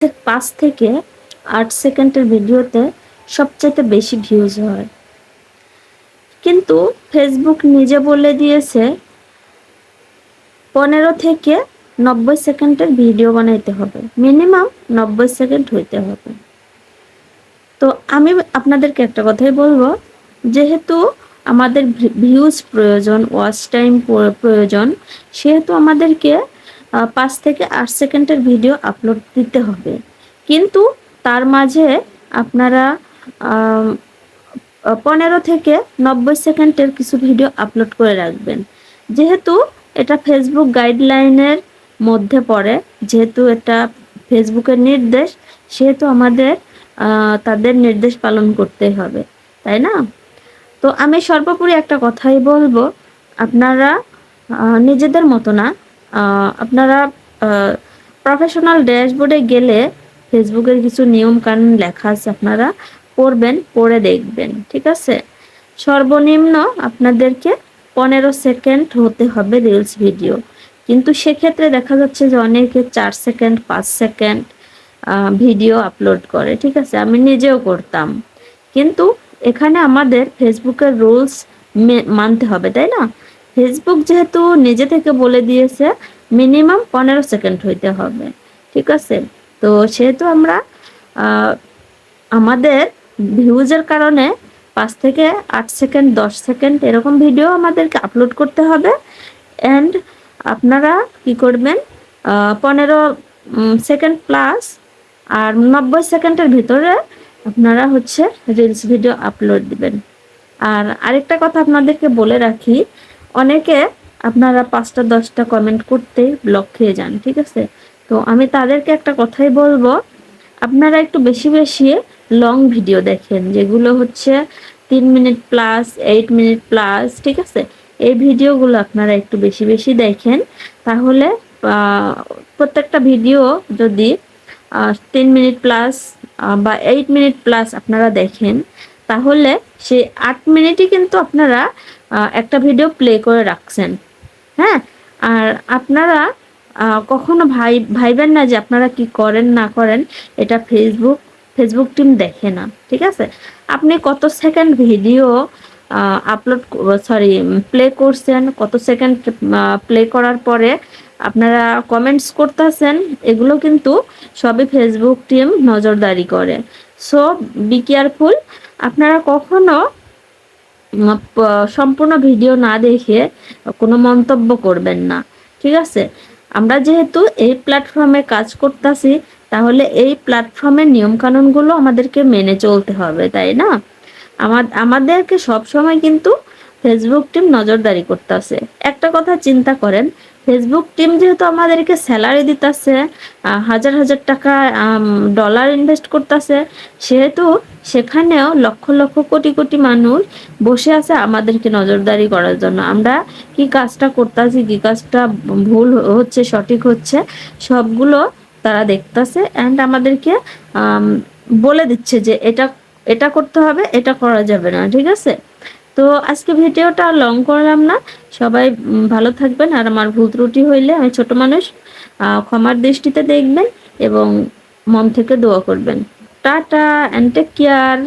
পাঁচ থেকে আট সেকেন্ডের ভিডিওতে সবচেয়ে বেশি ভিউজ হয়। কিন্তু ফেসবুক নিজে বলে দিয়েছে, পনেরো থেকে নব্বই সেকেন্ডের ভিডিও বানাইতে হবে। মিনিমাম নব্বই সেকেন্ড হইতে হবে। তো আমি আপনাদেরকে একটা কথাই বলব, যেহেতু আমাদের ভিউজ প্রয়োজন ওয়াচ টাইম প্রয়োজন, সেহেতু আমাদেরকে পাঁচ থেকে আট সেকেন্ডের ভিডিও আপলোড দিতে হবে। কিন্তু তার মাঝে আপনারা পনেরো থেকে নব্বই সেকেন্ডের কিছু ভিডিও আপলোড করে রাখবেন। যেহেতু এটা ফেসবুক গাইডলাইনের মধ্যে পড়ে, যেহেতু এটা ফেসবুকের নির্দেশ, সেহেতু আমাদের তাদের নির্দেশ পালন করতে হবে, তাই না? তো আমি সর্বোপরি একটা কথাই বলব, আপনারা নিজেদের মতো না আপনারা প্রফেশনাল ড্যাশবোর্ডে গেলে ফেসবুকের কিছু নিয়ম কানুন লেখা আছে, আপনারা পড়বেন, পড়ে দেখবেন, ঠিক আছে? সর্বনিম্ন আপনাদেরকে পনেরো সেকেন্ড হতে হবে রিলস ভিডিও কিন্তু সেক্ষেত্রে দেখা যাচ্ছে যে অনেকে চার সেকেন্ড, পাঁচ সেকেন্ড ভিডিও আপলোড করে, ঠিক আছে? আমি নিজেও করতাম। কিন্তু এখানে আমাদের ফেসবুকের রুলস মানতে হবে, তাই না? ফেসবুক যেহেতু নিজে থেকে বলে দিয়েছে, মিনিমাম পনেরো সেকেন্ড হইতে হবে, ঠিক আছে? তো সেহেতু আমরা আমাদের ভিউজের কারণে পাঁচ থেকে আট সেকেন্ড, দশ সেকেন্ড এরকম ভিডিও আমাদেরকে আপলোড করতে হবে। অ্যান্ড আপনারা কি করবেন পনেরো সেকেন্ড প্লাস আর নব্বই সেকেন্ডের ভিতরে আপনারা হচ্ছে রিলস ভিডিও আপলোড দিবেন। আর আরেকটা কথা আপনাদেরকে বলে রাখি অনেকে আপনারা পাঁচটা, দশটা কমেন্ট করতেই ব্লক খেয়ে যান, ঠিক আছে? তো আমি তাদেরকে একটা কথাই বলব, আপনারা একটু বেশি বেশি লং ভিডিও দেখেন, যেগুলো হচ্ছে তিন minute plus eight minute plus ঠিক আছে? এই ভিডিওগুলো আপনারা একটু বেশি বেশি দেখেন, তাহলে প্রত্যেকটা ভিডিও যদি তিন মিনিট প্লাস বা এইট মিনিট প্লাস আপনারা দেখেন তাহলে সেই আট মিনিটই কিন্তু আপনারা একটা ভিডিও প্লে করে রাখছেন। হ্যাঁ? আর আপনারা কখনো ভাই, ভাইবেন না যে আপনারা কি করেন, না করেন, এটা ফেসবুক ফেসবুক টিম দেখে না, ঠিক আছে? আপনি কত second video upload sorry play করছেন, কত সেকেন্ড প্লে করার পরে আপনারা কমেন্টস করতেছেন, এগুলো কিন্তু সবই ফেসবুক টিম নজরদারি করে। সো বি কেয়ারফুল আপনারা কখনো সম্পূর্ণ ভিডিও না দেখে কোনো মন্তব্য করবেন না, ঠিক আছে? আমরা যেহেতু এই প্ল্যাটফর্মে কাজ করতেছি, তাহলে এই প্ল্যাটফর্মের নিয়মকানুনগুলো আমাদেরকে মেনে চলতে হবে, তাই না? আমা- আমাদেরকে সব সময় কিন্তু ফেসবুক টিম নজরদারি করতেছে। একটা কথা চিন্তা করেন ফেসবুক টিম যেহেতু আমাদেরকে স্যালারি দিতেছে হাজার হাজার টাকা ডলার ইনভেস্ট করতেছে, সেহেতু সেখানেও লক্ষ লক্ষ কোটি কোটি মানুষ বসে আছে আমাদেরকে নজরদারি করার জন্য। আমরা কি কাজটা করতেছি, কি কাজটা ভুল হচ্ছে, সঠিক হচ্ছে, সবগুলো তারা দেখতাছে অ্যান্ড আমাদেরকে বলে দিচ্ছে যে এটা এটা করতে হবে, এটা করা যাবে না, ঠিক আছে? তো আজকে ভিডিওটা লং করলাম না। সবাই ভালো থাকবেন। আর আমার ভুল ত্রুটি হইলে আমি ছোট মানুষ ক্ষমার দৃষ্টিতে দেখবেন এবং মন থেকে দোয়া করবেন। Tata and take care